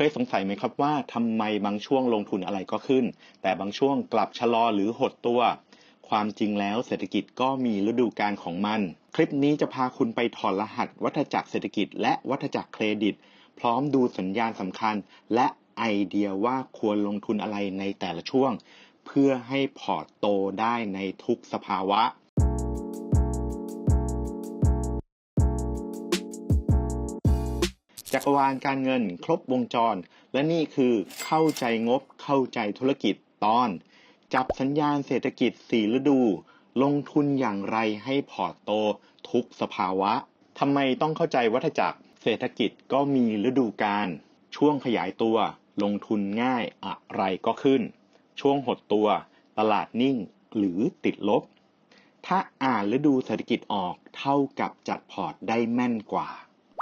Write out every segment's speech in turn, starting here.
เคยสงสัยไหมครับว่าทำไมบางช่วงลงทุนอะไรก็ขึ้น แต่บางช่วงกลับชะลอหรือหดตัว ความจริงแล้วเศรษฐกิจก็มีฤดูกาลของมัน คลิปนี้จะพาคุณไปถอดรหัส วัฏจักรเศรษฐกิจ และวัฏจักรเครดิต พร้อมดูสัญญาณสำคัญ และไอเดียว่าควรลงทุนอะไรในแต่ละช่วง เพื่อให้พอร์ตโตได้ในทุกสภาวะ จักรวาลการเงินครบวงจร และนี่คือเข้าใจงบเข้าใจธุรกิจตอน จับสัญญาณเศรษฐกิจสี่ฤดู ลงทุนอย่างไรให้พอร์ตโต ทุกสภาวะทำไมต้องเข้าใจวัฏจักรเศรษฐกิจก็มีฤดูกาลช่วงขยายตัว ลงทุนง่ายอะไรก็ขึ้น ช่วงหดตัว ตลาดนิ่งหรือติดลบ ถ้าอ่านฤดูเศรษฐกิจออกเท่ากับจัดพอร์ตได้แม่นกว่า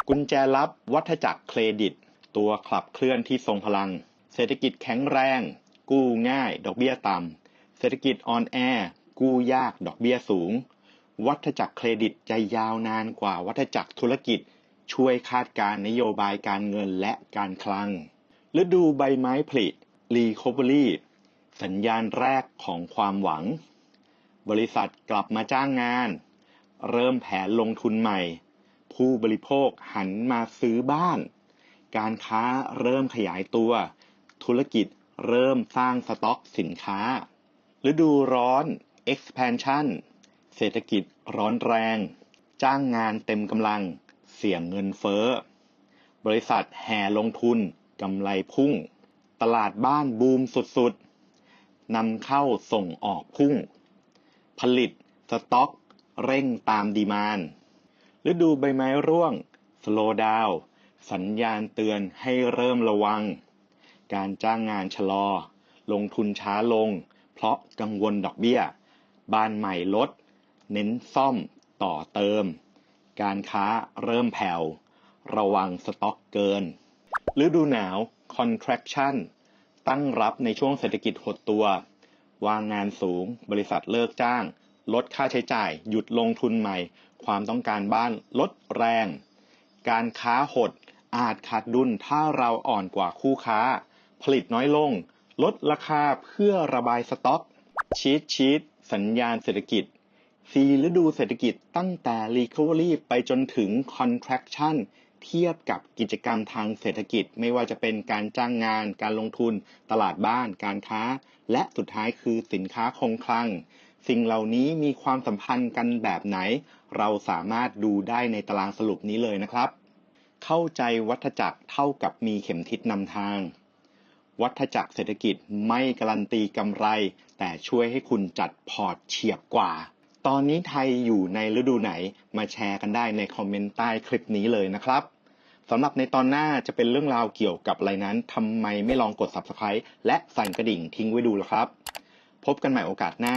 กุญแจลับวัฏจักรเครดิต ตัวขับเคลื่อนที่ทรงพลัง เศรษฐกิจแข็งแรง กู้ง่าย ดอกเบี้ยต่ำเศรษฐกิจออนแอร์กู้ยากดอกเบี้ยสูง วัฏจักรเครดิตจะยาวนานกว่าวัฏจักรธุรกิจ ช่วยคาดการณ์นโยบายการเงินและการคลังฤดูใบไม้ผลิรีค o เ e อรี่สัญญาณแรกของความหวัง บริษัทกลับมาจ้างงาน เริ่มแผนลงทุนใหม่ ผู้บริโภคหันมาซื้อบ้าน การค้าเริ่มขยายตัว ธุรกิจเริ่มสร้างสต็อกสินค้า ฤดูร้อน expansion เศรษฐกิจร้อนแรง จ้างงานเต็มกำลัง เสี่ยงเงินเฟ้อ บริษัทแห่ลงทุนกำไรพุ่ง ตลาดบ้านบูมสุดๆนำเข้าส่งออกพุ่ง ผลิตสต็อก เร่งตามดีมาน ฤดูใบไม้ร่วง slow down สัญญาณเตือนให้เริ่มระวัง การจ้างงานชะลอ ลงทุนช้าลง เพราะกังวลดอกเบี้ย บ้านใหม่ลด เน้นซ่อม ต่อเติม การค้าเริ่มแผ่ว ระวังสต็อกเกิน ฤดูหนาว contraction ตั้งรับในช่วงเศรษฐกิจหดตัว วางงานสูง บริษัทเลิกจ้าง ลดค่าใช้จ่าย หยุดลงทุนใหม่ ความต้องการบ้านลดแรง การค้าหดอาจขาดดุลถ้าเราอ่อนกว่าคู่ค้า ผลิตน้อยลง ลดราคาเพื่อระบายสต็อก ชีตชีตสัญญาณเศรษฐกิจสีฤดูเศรษฐกิจตั้งแต่ Recovery ไปจนถึง Contraction เทียบกับกิจกรรมทางเศรษฐกิจ ไม่ว่าจะเป็นการจ้างงาน การลงทุน ตลาดบ้าน การค้า และสุดท้ายคือสินค้าคงคลัง สิ่งเหล่านี้มีความสัมพันธ์กันแบบไหน เราสามารถดูได้ในตารางสรุปนี้เลยนะครับ เข้าใจวัฏจักรเท่ากับมีเข็มทิศนำทาง วัฏจักรเศรษฐกิจไม่การันตีกำไร แต่ช่วยให้คุณจัดพอร์ตเฉียบกว่า ตอนนี้ไทยอยู่ในฤดูไหนมาแชร์กันได้ในคอมเมนต์ใต้คลิปนี้เลยนะครับสำหรับในตอนหน้าจะเป็นเรื่องราวเกี่ยวกับอะไรนั้นทำไมไม่ลองกด Subscribe และสั่นกระดิ่งทิ้งไว้ดูล่ะครับ พบกันใหม่โอกาสหน้า